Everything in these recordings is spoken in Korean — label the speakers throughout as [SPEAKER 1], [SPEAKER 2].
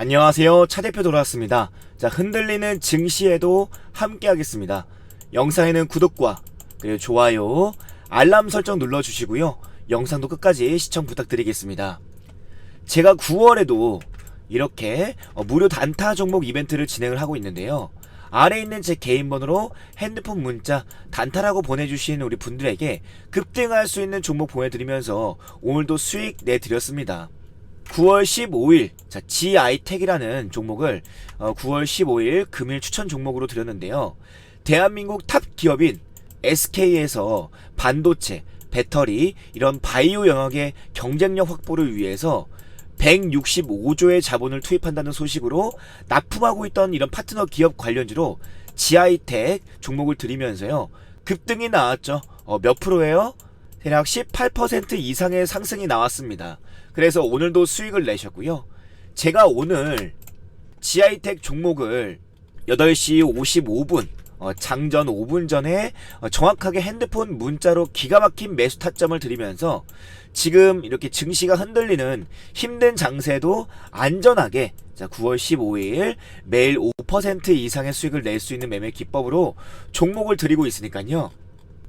[SPEAKER 1] 안녕하세요. 차 대표 돌아왔습니다. 자, 흔들리는 증시에도 함께 하겠습니다. 영상에는 구독과 그리고 좋아요, 알람 설정 눌러 주시고요. 영상도 끝까지 시청 부탁드리겠습니다. 제가 9월에도 이렇게 어, 무료 단타 종목 이벤트를 진행을 하고 있는데요. 아래 있는 제 개인 번호로 핸드폰 문자 단타라고 보내주신 우리 분들에게 급등할 수 있는 종목 보내드리면서 오늘도 수익 내드렸습니다. 9월 15일 자 GI텍이라는 종목을 어, 9월 15일 금일 추천 종목으로 드렸는데요. 대한민국 탑 기업인 SK에서 반도체, 배터리 이런 바이오 영역의 경쟁력 확보를 위해서 165조의 자본을 투입한다는 소식으로 납품하고 있던 이런 파트너 기업 관련주로 GI텍 종목을 드리면서요. 급등이 나왔죠. 어, 몇 프로예요? 대략 18% 이상의 상승이 나왔습니다. 그래서 오늘도 수익을 내셨고요. 제가 오늘 GI텍 종목을 8시 55분 어, 장전 5분 전에 어, 정확하게 핸드폰 문자로 기가 막힌 매수 타점을 드리면서 지금 이렇게 증시가 흔들리는 힘든 장세도 안전하게 자 9월 15일 매일 5% 이상의 수익을 낼 수 있는 매매 기법으로 종목을 드리고 있으니까요.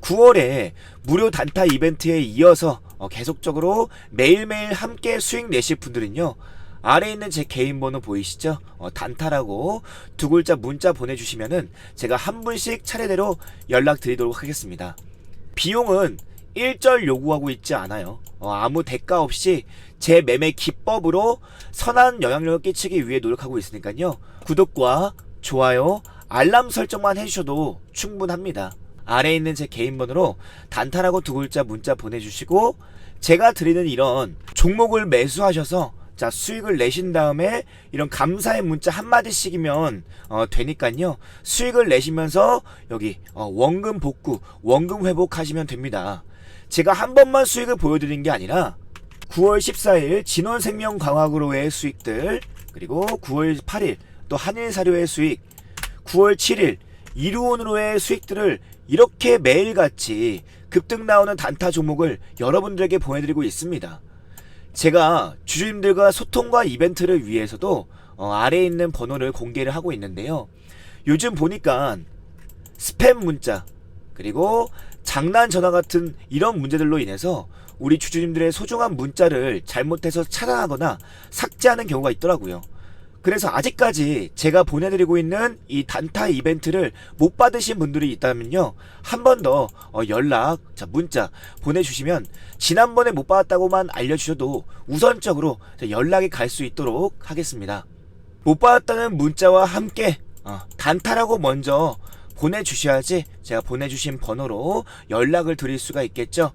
[SPEAKER 1] 9월에 무료 단타 이벤트에 이어서 어, 계속적으로 매일매일 함께 수익 내실 분들은요. 아래 있는 제 개인 번호 보이시죠? 어, 단타라고 두 글자 문자 보내주시면은 제가 한 분씩 차례대로 연락 드리도록 하겠습니다. 비용은 일절 요구하고 있지 않아요. 어, 아무 대가 없이 제 매매 기법으로 선한 영향력을 끼치기 위해 노력하고 있으니까요. 구독과 좋아요, 알람 설정만 해주셔도 충분합니다. 아래에 있는 제 개인 번호로 단타라고 두 글자 문자 보내주시고 제가 드리는 이런 종목을 매수하셔서 자 수익을 내신 다음에 이런 감사의 문자 한마디씩이면 어, 되니까요. 수익을 내시면서 여기 어, 원금 복구 원금 회복하시면 됩니다. 제가 한 번만 수익을 보여드린 게 아니라 9월 14일 진원생명 광학으로의 수익들 그리고 9월 8일 또 한일사료의 수익 9월 7일 이루온으로의 수익들을 이렇게 매일같이 급등 나오는 단타 종목을 여러분들에게 보내드리고 있습니다. 제가 주주님들과 소통과 이벤트를 위해서도 어, 아래에 있는 번호를 공개를 하고 있는데요. 요즘 보니까 스팸 문자 그리고 장난 전화 같은 이런 문제들로 인해서 우리 주주님들의 소중한 문자를 잘못해서 차단하거나 삭제하는 경우가 있더라고요. 그래서 아직까지 제가 보내드리고 있는 이 단타 이벤트를 못 받으신 분들이 있다면요. 한 번더 어, 연락, 자, 문자 보내주시면 지난번에 못 받았다고만 알려주셔도 우선적으로 자, 연락이 갈 수 있도록 하겠습니다. 못 받았다는 문자와 함께 어, 단타라고 먼저 보내주셔야지 제가 보내주신 번호로 연락을 드릴 수가 있겠죠.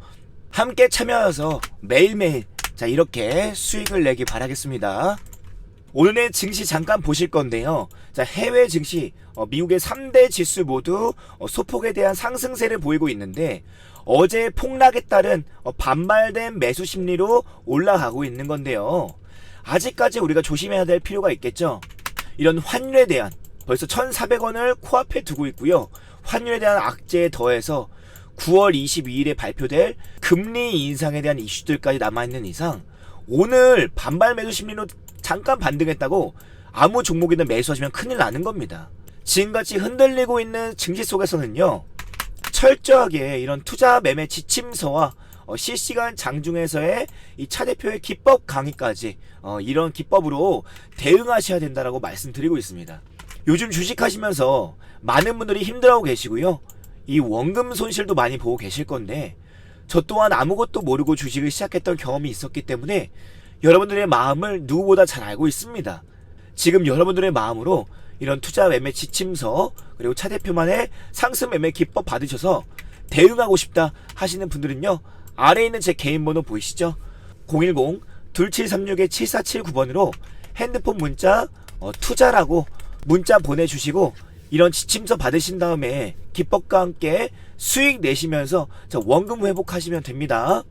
[SPEAKER 1] 함께 참여해서 매일매일 자 이렇게 수익을 내기 바라겠습니다. 오늘의 증시 잠깐 보실 건데요. 자, 해외 증시, 어, 미국의 3대 지수 모두 어, 소폭에 대한 상승세를 보이고 있는데 어제 폭락에 따른 어, 반발된 매수 심리로 올라가고 있는 건데요. 아직까지 우리가 조심해야 될 필요가 있겠죠. 이런 환율에 대한 벌써 1,400원을 코앞에 두고 있고요. 환율에 대한 악재에 더해서 9월 22일에 발표될 금리 인상에 대한 이슈들까지 남아있는 이상 오늘 반발 매수 심리로 잠깐 반등했다고 아무 종목이든 매수하시면 큰일 나는 겁니다. 지금같이 흔들리고 있는 증시 속에서는요, 철저하게 이런 투자 매매 지침서와 어, 실시간 장중에서의 이 차 대표의 기법 강의까지 어, 이런 기법으로 대응하셔야 된다라고 말씀드리고 있습니다. 요즘 주식하시면서 많은 분들이 힘들어하고 계시고요. 이 원금 손실도 많이 보고 계실 건데 저 또한 아무것도 모르고 주식을 시작했던 경험이 있었기 때문에 여러분들의 마음을 누구보다 잘 알고 있습니다. 지금 여러분들의 마음으로 이런 투자 매매 지침서 그리고 차 대표만의 상승 매매 기법 받으셔서 대응하고 싶다 하시는 분들은요 아래에 있는 제 개인 번호 보이시죠? 010-2736-7479번으로 핸드폰 문자 어, 투자라고 문자 보내주시고 이런 지침서 받으신 다음에 기법과 함께 수익 내시면서 자, 원금 회복하시면 됩니다.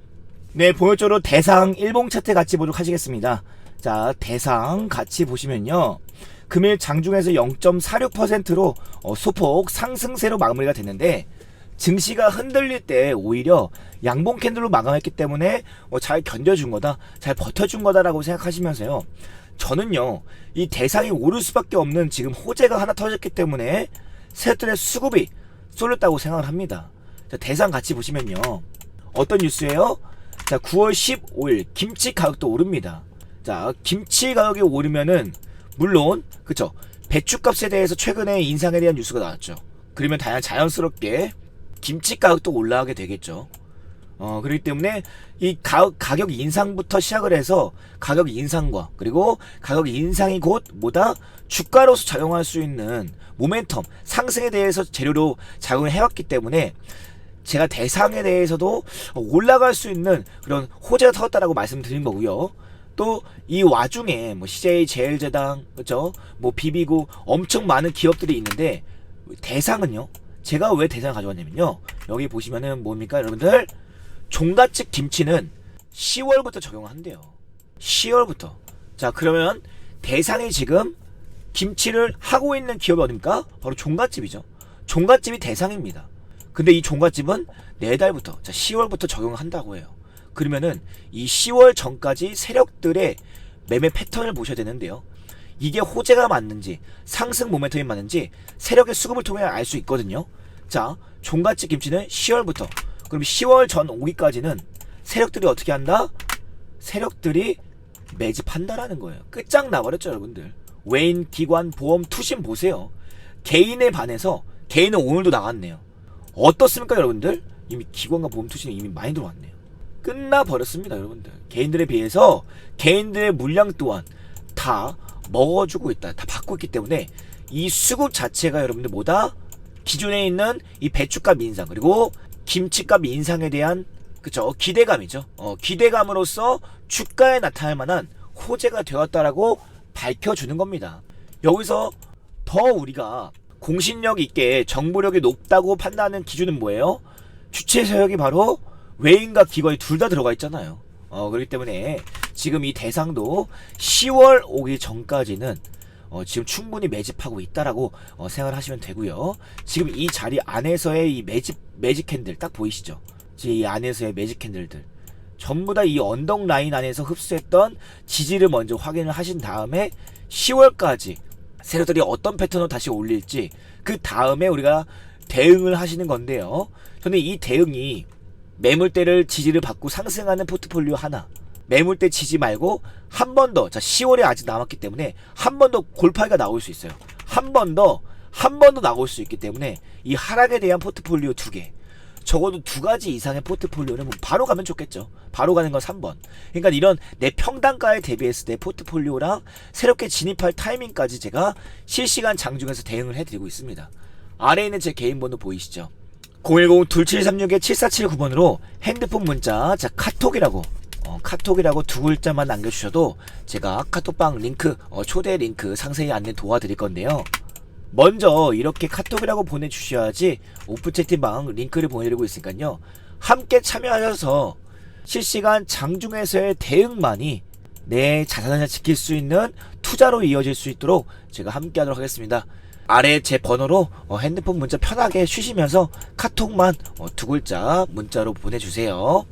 [SPEAKER 1] 네, 본격적으로 대상 일봉 차트 같이 보도록 하시겠습니다. 자, 대상 같이 보시면요. 금일 장중에서 0.46%로 어, 소폭 상승세로 마무리가 됐는데 증시가 흔들릴 때 오히려 양봉 캔들로 마감했기 때문에 어, 잘 견뎌준 거다, 잘 버텨준 거다라고 생각하시면서요. 저는요 이 대상이 오를 수밖에 없는 지금 호재가 하나 터졌기 때문에 세력들의 수급이 쏠렸다고 생각을 합니다. 자, 대상 같이 보시면요 어떤 뉴스예요? 자 9월 15일 김치 가격도 오릅니다. 자 김치 가격이 오르면은 물론 그쵸 배추값에 대해서 최근에 인상에 대한 뉴스가 나왔죠. 그러면 다양 자연스럽게 김치 가격도 올라가게 되겠죠. 어, 그렇기 때문에 이 가, 가격 인상부터 시작을 해서 가격 인상과 그리고 가격 인상이 곧 뭐다 주가로서 작용할 수 있는 모멘텀 상승에 대해서 재료로 작용을 해왔기 때문에 제가 대상에 대해서도 올라갈 수 있는 그런 호재가 터졌다라고 말씀드린 거고요. 또 이 와중에 뭐 CJ 제일제당 그렇죠? 뭐 비비고 엄청 많은 기업들이 있는데 대상은요. 제가 왜 대상을 가져왔냐면요. 여기 보시면은 뭡니까 여러분들? 종갓집 김치는 10월부터 적용한대요. 10월부터. 자, 그러면 대상이 지금 김치를 하고 있는 기업이 어딥니까? 바로 종갓집이죠. 종갓집이 대상입니다. 근데 이 종갓집은 네 달부터, 자, 10월부터 적용을 한다고 해요. 그러면은 이 10월 전까지 세력들의 매매 패턴을 보셔야 되는데요. 이게 호재가 맞는지 상승 모멘텀이 맞는지 세력의 수급을 통해 알 수 있거든요. 자, 종갓집 김치는 10월부터 그럼 10월 전 오기까지는 세력들이 어떻게 한다? 세력들이 매집한다라는 거예요. 끝장나버렸죠, 여러분들. 외인, 기관, 보험, 투신 보세요. 개인에 반해서 개인은 오늘도 나갔네요. 어떻습니까, 여러분들? 이미 기관과 보험, 투신이 이미 많이 들어왔네요. 끝나버렸습니다, 여러분들. 개인들에 비해서 개인들의 물량 또한 다 먹어주고 있다. 다 받고 있기 때문에 이 수급 자체가 여러분들 뭐다? 기존에 있는 이 배추값 인상 그리고 김치값 인상에 대한 그쵸 기대감이죠. 어, 기대감으로써 주가에 나타날 만한 호재가 되었다라고 밝혀주는 겁니다. 여기서 더 우리가 공신력 있게 정보력이 높다고 판단하는 기준은 뭐예요? 주체 세력이 바로 외인과 기관이 둘 다 들어가 있잖아요. 어, 그렇기 때문에 지금 이 대상도 10월 오기 전까지는 어, 지금 충분히 매집하고 있다라고 어, 생각을 하시면 되고요. 지금 이 자리 안에서의 이 매집 매직 캔들 딱 보이시죠? 이 안에서의 매직 캔들들 전부 다 이 언덕 라인 안에서 흡수했던 지지를 먼저 확인을 하신 다음에 10월까지 세력들이 어떤 패턴으로 다시 올릴지 그 다음에 우리가 대응을 하시는 건데요. 저는 이 대응이 매물대를 지지를 받고 상승하는 포트폴리오 하나 매물대 지지 말고 한 번 더, 자 10월에 아직 남았기 때문에 한 번 더 골파기가 나올 수 있어요. 한 번 더, 한 번 더 나올 수 있기 때문에 이 하락에 대한 포트폴리오 두 개. 적어도 두 가지 이상의 포트폴리오는 뭐 바로 가면 좋겠죠. 바로 가는 건 3번. 그러니까 이런 내 평단가에 대비했을 때 포트폴리오랑 새롭게 진입할 타이밍까지 제가 실시간 장중에서 대응을 해드리고 있습니다. 아래에 있는 제 개인 번호 보이시죠? 010-2736-7479번으로 핸드폰 문자, 자, 카톡이라고 어, 카톡이라고 두 글자만 남겨주셔도 제가 카톡방 링크, 어, 초대 링크 상세히 안내 도와드릴 건데요. 먼저 이렇게 카톡이라고 보내주셔야지 오프 채팅방 링크를 보내드리고 있으니까요. 함께 참여하셔서 실시간 장중에서의 대응만이 내 자산을 지킬 수 있는 투자로 이어질 수 있도록 제가 함께 하도록 하겠습니다. 아래 제 번호로 어, 핸드폰 문자 편하게 쉬시면서 카톡만 어, 두 글자 문자로 보내주세요.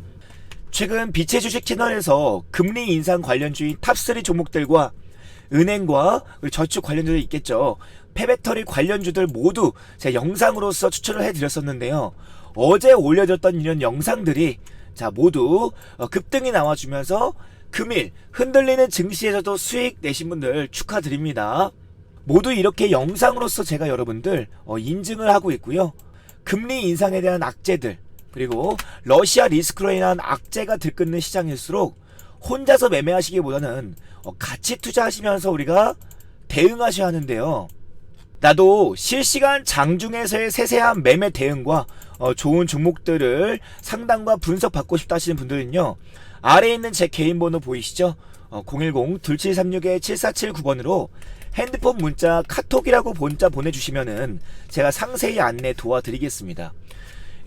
[SPEAKER 1] 최근 빛의 주식 채널에서 금리 인상 관련주인 탑3 종목들과 은행과 저축 관련주들이 있겠죠. 폐배터리 관련주들 모두 제 영상으로서 추천을 해드렸었는데요. 어제 올려졌던 이런 영상들이 자 모두 어, 급등이 나와주면서 금일 흔들리는 증시에서도 수익 내신 분들 축하드립니다. 모두 이렇게 영상으로서 제가 여러분들 어, 인증을 하고 있고요. 금리 인상에 대한 악재들 그리고 러시아 리스크로 인한 악재가 들끓는 시장일수록 혼자서 매매하시기보다는 어, 같이 투자하시면서 우리가 대응하셔야 하는데요. 나도 실시간 장중에서의 세세한 매매 대응과 어, 좋은 종목들을 상담과 분석 받고 싶다 하시는 분들은요. 아래에 있는 제 개인 번호 보이시죠? 어, 010-2736-7479번으로 핸드폰 문자 카톡이라고 문자 보내주시면은 제가 상세히 안내 도와드리겠습니다.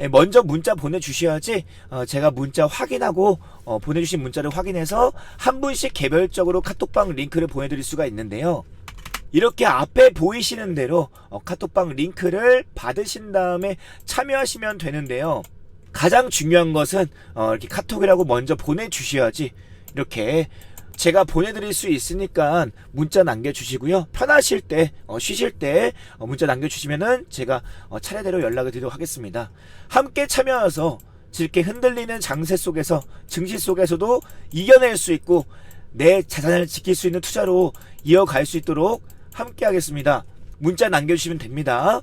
[SPEAKER 1] 예, 먼저 문자 보내주셔야지 어, 제가 문자 확인하고 어, 보내주신 문자를 확인해서 한 분씩 개별적으로 카톡방 링크를 보내드릴 수가 있는데요. 이렇게 앞에 보이시는 대로 어, 카톡방 링크를 받으신 다음에 참여하시면 되는데요. 가장 중요한 것은 어, 이렇게 카톡이라고 먼저 보내주셔야지 이렇게 제가 보내드릴 수 있으니까 문자 남겨주시고요. 편하실 때, 어, 쉬실 때 어, 문자 남겨주시면은 제가 어, 차례대로 연락을 드리도록 하겠습니다. 함께 참여해서 이렇게 흔들리는 장세 속에서 증시 속에서도 이겨낼 수 있고 내 자산을 지킬 수 있는 투자로 이어갈 수 있도록 함께 하겠습니다. 문자 남겨주시면 됩니다.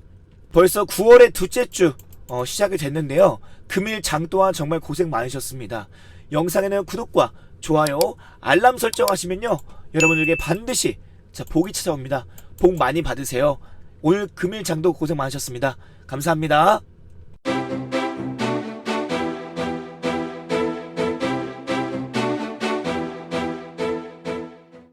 [SPEAKER 1] 벌써 9월의 둘째 주 어, 시작이 됐는데요. 금일 장 동안 정말 고생 많으셨습니다. 영상에는 구독과 좋아요, 알람 설정하시면요. 여러분들에게 반드시 자, 복이 찾아옵니다. 복 많이 받으세요. 오늘 금일 장도 고생 많으셨습니다. 감사합니다.